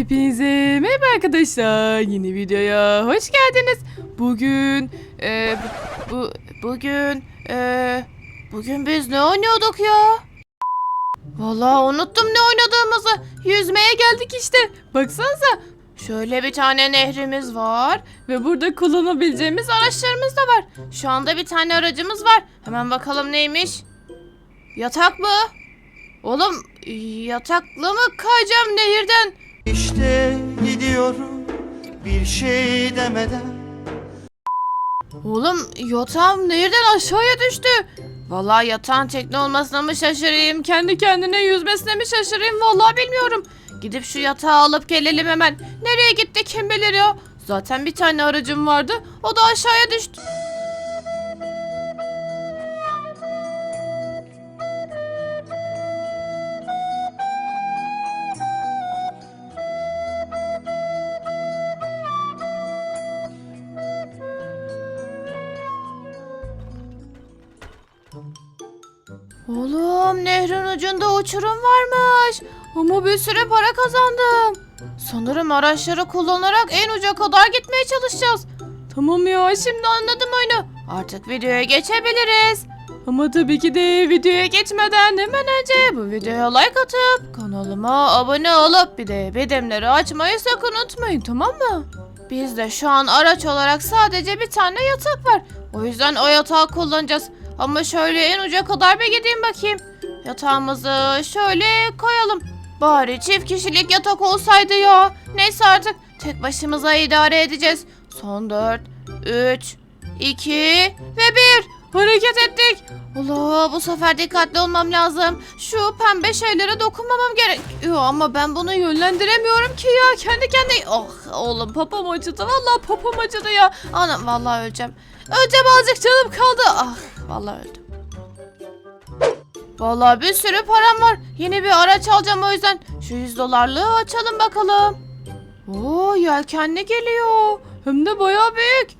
Hepinize merhaba arkadaşlar. Yeni videoya hoş geldiniz. Bugün e, bu, bu bugün e, bugün biz ne oynuyorduk ya? Vallahi unuttum ne oynadığımızı. Yüzmeye geldik işte. Baksanıza. Şöyle bir tane nehrimiz var ve burada kullanabileceğimiz araçlarımız da var. Şu anda bir tane aracımız var. Hemen bakalım neymiş? Yatak mı? Oğlum yatakla mı kayacağım nehirden? İşte gidiyorum bir şey demeden Oğlum yatağım nehirden aşağıya düştü. Vallahi yatağın tekne olmasına mı şaşırayım, kendi kendine yüzmesine mi şaşırayım vallahi bilmiyorum. Gidip şu yatağı alıp gelelim hemen. Nereye gitti kim bilir ya. Zaten bir tane aracım vardı, o da aşağıya düştü. Oğlum nehrin ucunda uçurum varmış. Ama bir sürü para kazandım. Sanırım araçları kullanarak en uca kadar gitmeye çalışacağız. Tamam ya şimdi anladım oyunu. Artık videoya geçebiliriz. Ama tabii ki de videoya geçmeden hemen önce bu videoya like atıp kanalıma abone olup bir de bildirimleri açmayı sakın unutmayın tamam mı? Bizde şu an araç olarak sadece bir tane yatak var. O yüzden o yatağı kullanacağız. Ama şöyle en uca kadar bir gideyim bakayım. Yatağımızı şöyle koyalım. Bari çift kişilik yatak olsaydı ya. Neyse artık tek başımıza idare edeceğiz. Son 4, 3, 2 ve 1. Hareket ettik. Allah bu sefer dikkatli olmam lazım. Şu pembe şeylere dokunmamam gerekiyor ama ben bunu yönlendiremiyorum ki ya. Kendi kendine... Oh oğlum popom acıdı. Vallahi popom acıdı ya. Anam vallahi öleceğim. Öleceğim azıcık canım kaldı. Ah vallahi öldüm. Vallahi bir sürü param var. Yeni bir araç alacağım o yüzden. Şu 100 dolarlığı açalım bakalım. Oo yelkenli geliyor. Hem de bayağı büyük.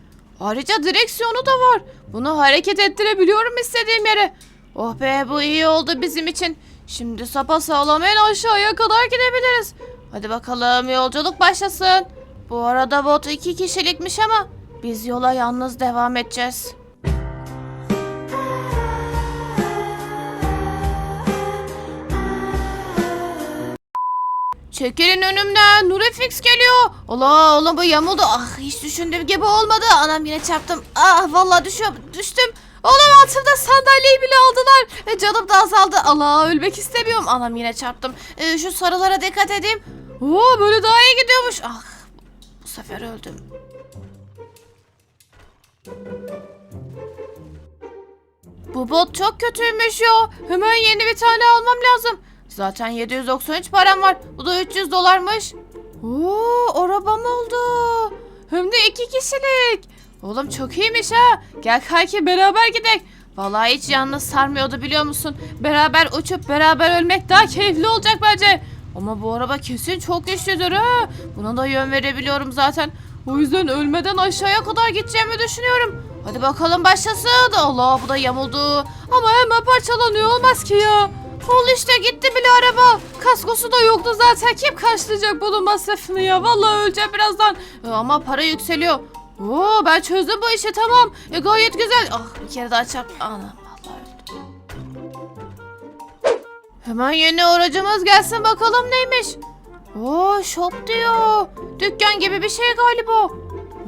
Ayrıca direksiyonu da var. Bunu hareket ettirebiliyorum istediğim yere. Oh be bu iyi oldu bizim için. Şimdi sapa sağlam en aşağıya kadar gidebiliriz. Hadi bakalım yolculuk başlasın. Bu arada bot iki kişilikmiş ama biz yola yalnız devam edeceğiz. Çekilin önümden. Nurefix geliyor. Allah oğlum bu yamuldu. Ah hiç düşündüğüm gibi olmadı. Anam yine çarptım. Ah vallahi düşüyorum. Düştüm. Oğlum altımda sandalyeyi bile aldılar. E, canım da azaldı. Allah ölmek istemiyorum. Anam yine çarptım. E, şu sarılara dikkat edeyim. Oo böyle daha iyi gidiyormuş. Ah bu sefer öldüm. Bu bot çok kötüymüş ya. Hemen yeni bir tane almam lazım. Zaten 793 param var. Bu da 300 dolarmış. Oo, arabam oldu. Hem de iki kişilik. Oğlum çok iyiymiş ha. Gel kanki beraber gidelim. Vallahi hiç yalnız sarmıyordu biliyor musun? Beraber uçup beraber ölmek daha keyifli olacak bence. Ama bu araba kesin çok güçlüdür ha. Buna da yön verebiliyorum zaten. O yüzden ölmeden aşağıya kadar gideceğimi düşünüyorum. Hadi bakalım başlasın. Allah bu da yamuldu. Ama hemen parçalanıyor olmaz ki ya. Ol işte gitti bile araba. Kaskosu da yoktu zaten. Kim karşılayacak bunun masrafını ya? Vallahi öleceğim birazdan. E, Ama para yükseliyor. Oo ben çözdüm bu işi tamam. E, gayet güzel. Ah bir kere daha çarp. Anam. Hemen yeni aracımız gelsin bakalım neymiş. Oo shop diyor. Dükkan gibi bir şey galiba.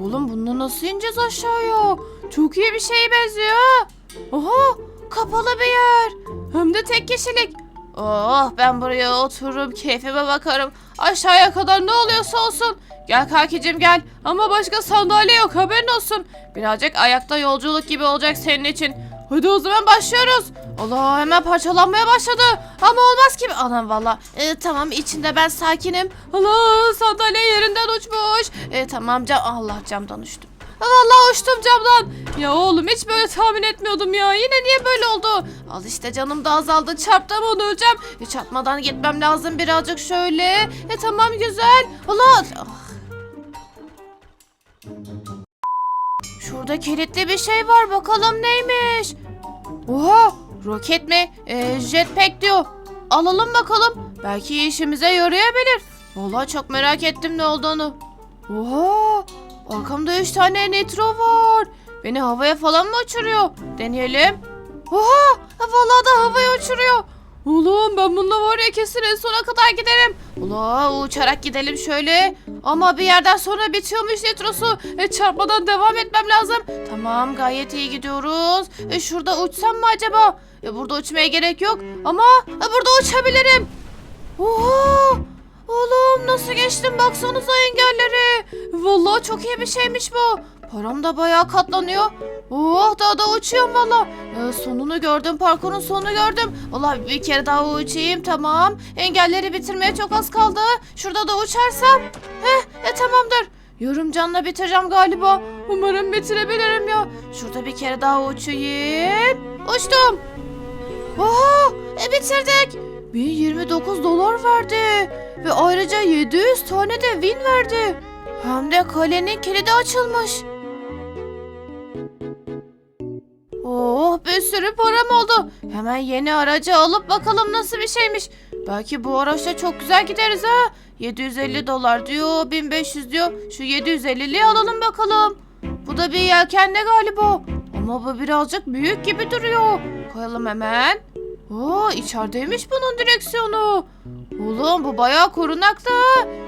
Oğlum bununla nasıl ineceğiz aşağıya? Çok iyi bir şeye benziyor. ha. Oha kapalı bir yer. Hem de tek kişilik. Oh ben buraya otururum keyfime bakarım. Aşağıya kadar ne oluyorsa olsun. Gel kankicim gel. Ama başka sandalye yok haberin olsun. Birazcık ayakta yolculuk gibi olacak senin için. Hadi o zaman başlıyoruz. Allah hemen parçalanmaya başladı. Ama olmaz ki. Anam valla. Ee, tamam içinde ben sakinim. Allah sandalye yerinden uçmuş. Ee, tamam cam. Allah camdan uçtum. Vallahi uçtum camdan. Ya oğlum hiç böyle tahmin etmiyordum ya. Yine niye böyle oldu? Al işte canım da azaldı. Çarptım onu öleceğim. E, çarpmadan gitmem lazım birazcık şöyle. E tamam güzel. Allah. Ah. Şurada kilitli bir şey var. Bakalım neymiş? Oha roket mi? Ee, jetpack diyor. Alalım bakalım. Belki işimize yarayabilir. Vallahi çok merak ettim ne olduğunu. Oha! Arkamda üç tane nitro var. Beni havaya falan mı uçuruyor? Deneyelim. Oha! Vallahi da havaya uçuruyor. Oğlum ben bununla var ya kesin en sona kadar giderim. Ula uçarak gidelim şöyle. Ama bir yerden sonra bitiyormuş nitrosu. E, çarpmadan devam etmem lazım. Tamam gayet iyi gidiyoruz. E, şurada uçsam mı acaba? E, burada uçmaya gerek yok. Ama e, burada uçabilirim. Oha! Oğlum nasıl geçtim baksanıza engelleri. Vallahi çok iyi bir şeymiş bu. Param da bayağı katlanıyor. Oh daha da uçuyorum valla. Ee, sonunu gördüm parkurun sonunu gördüm. Valla bir kere daha uçayım tamam. Engelleri bitirmeye çok az kaldı. Şurada da uçarsam. Heh e, tamamdır. Yorum canla bitireceğim galiba. Umarım bitirebilirim ya. Şurada bir kere daha uçayım. Uçtum. Oha e, bitirdik. 1029 dolar verdi. Ve ayrıca 700 tane de win verdi. Hem de kalenin kilidi açılmış. Oh bir sürü param oldu. Hemen yeni aracı alıp bakalım nasıl bir şeymiş. Belki bu araçla çok güzel gideriz ha. 750 dolar diyor, 1500 diyor. Şu 750'liği alalım bakalım. Bu da bir yelkenli galiba. Ama bu birazcık büyük gibi duruyor. Koyalım hemen. Oo içerideymiş bunun direksiyonu. Oğlum bu bayağı korunaklı.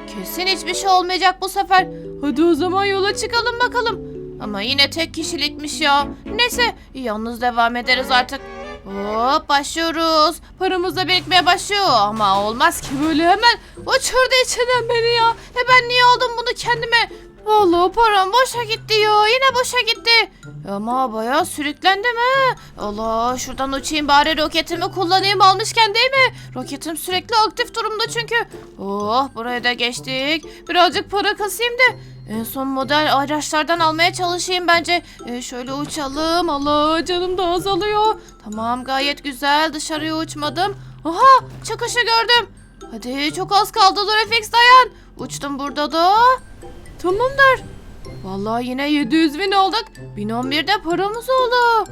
Kesin hiçbir şey olmayacak bu sefer. Hadi o zaman yola çıkalım bakalım. Ama yine tek kişilikmiş ya. Neyse yalnız devam ederiz artık. Hop başlıyoruz. Paramız da birikmeye başlıyor ama olmaz ki böyle hemen uçurdu içinden beni ya. E ben niye aldım bunu kendime? Vallahi param boşa gitti ya. Yine boşa gitti. Ama bayağı sürüklendim ha. Allah şuradan uçayım bari roketimi kullanayım almışken değil mi? Roketim sürekli aktif durumda çünkü. Oh buraya da geçtik. Birazcık para kasayım da en son model araçlardan almaya çalışayım bence. Ee, şöyle uçalım. Allah canım da azalıyor. Tamam gayet güzel. Dışarıya uçmadım. Aha çıkışı gördüm. Hadi çok az kaldı dur FX dayan. Uçtum burada da. Tamamdır. Vallahi yine 700 bin olduk. 1011'de paramız oldu.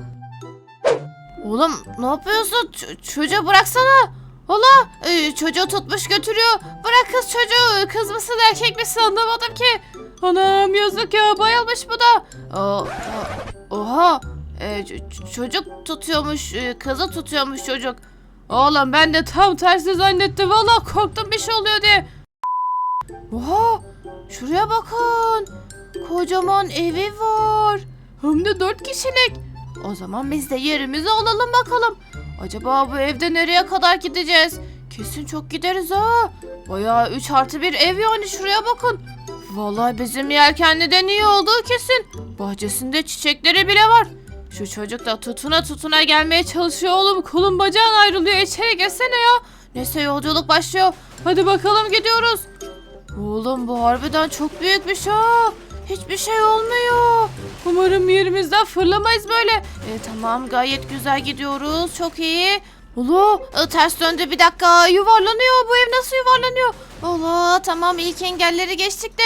Oğlum ne yapıyorsun? Ç- çocuğu bıraksana. Allah e, çocuğu tutmuş götürüyor. Bırak kız çocuğu. Kız mısın erkek misin anlamadım ki. Anam yazık ya bayılmış bu da. Aa, aa, oha e, çocuk tutuyormuş e, kızı tutuyormuş çocuk. Oğlum ben de tam tersi zannettim. Valla korktum bir şey oluyor diye. Oha şuraya bakın. Kocaman evi var. Hem de dört kişilik. O zaman biz de yerimizi alalım bakalım. Acaba bu evde nereye kadar gideceğiz? Kesin çok gideriz ha. Bayağı 3 artı bir ev yani şuraya bakın. Vallahi bizim yelkenliden iyi olduğu kesin. Bahçesinde çiçekleri bile var. Şu çocuk da tutuna tutuna gelmeye çalışıyor oğlum. Kolun bacağın ayrılıyor. İçeri girsene ya. Neyse yolculuk başlıyor. Hadi bakalım gidiyoruz. Oğlum bu harbiden çok büyükmüş ha. Hiçbir şey olmuyor. Umarım yerimizden fırlamayız böyle. E, tamam gayet güzel gidiyoruz. Çok iyi. Ulu e, ters döndü bir dakika. Yuvarlanıyor. Bu ev nasıl yuvarlanıyor? Allah tamam ilk engelleri geçtik de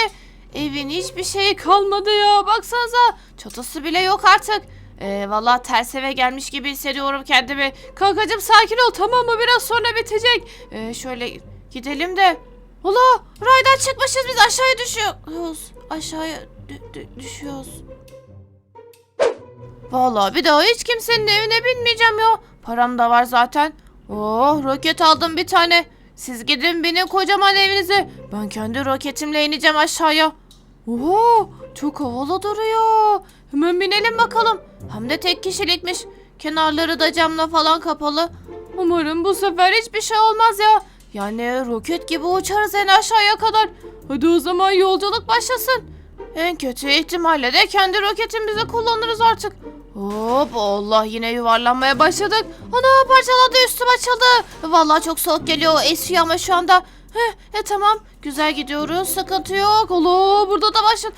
evin hiçbir şeyi kalmadı ya. Baksanıza çatısı bile yok artık. E, Valla ters eve gelmiş gibi hissediyorum kendimi. Kankacım sakin ol tamam mı? Biraz sonra bitecek. E, şöyle gidelim de. Allah raydan çıkmışız biz aşağıya düşüyoruz. Aşağıya dü- dü- düşüyoruz. Vallahi bir daha hiç kimsenin evine binmeyeceğim ya. Param da var zaten. Oh roket aldım bir tane. Siz gidin binin kocaman evinize. Ben kendi roketimle ineceğim aşağıya. Oho çok havalı duruyor. Hemen binelim bakalım. Hem de tek kişilikmiş. Kenarları da camla falan kapalı. Umarım bu sefer hiçbir şey olmaz ya. Yani roket gibi uçarız en aşağıya kadar. Hadi o zaman yolculuk başlasın. En kötü ihtimalle de kendi roketimizi kullanırız artık. Hop Allah yine yuvarlanmaya başladık. Ana parçaladı üstüm açıldı. Vallahi çok soğuk geliyor esiyor ama şu anda. Heh, e tamam güzel gidiyoruz sıkıntı yok. Allah burada da başladı.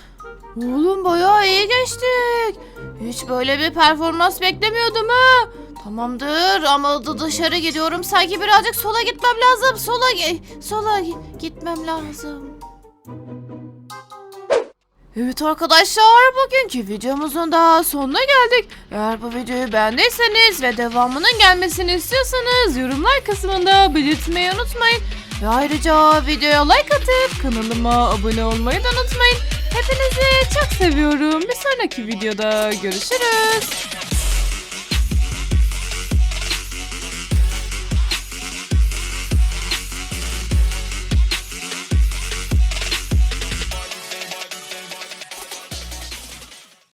Oğlum bayağı iyi geçtik. Hiç böyle bir performans beklemiyordum ha. Tamamdır ama dışarı gidiyorum. Sanki birazcık sola gitmem lazım. Sola sola gi- gitmem lazım. Evet arkadaşlar bugünkü videomuzun daha sonuna geldik. Eğer bu videoyu beğendiyseniz ve devamının gelmesini istiyorsanız yorumlar kısmında belirtmeyi unutmayın. Ve ayrıca videoya like atıp kanalıma abone olmayı da unutmayın. Hepinizi çok seviyorum. Bir sonraki videoda görüşürüz.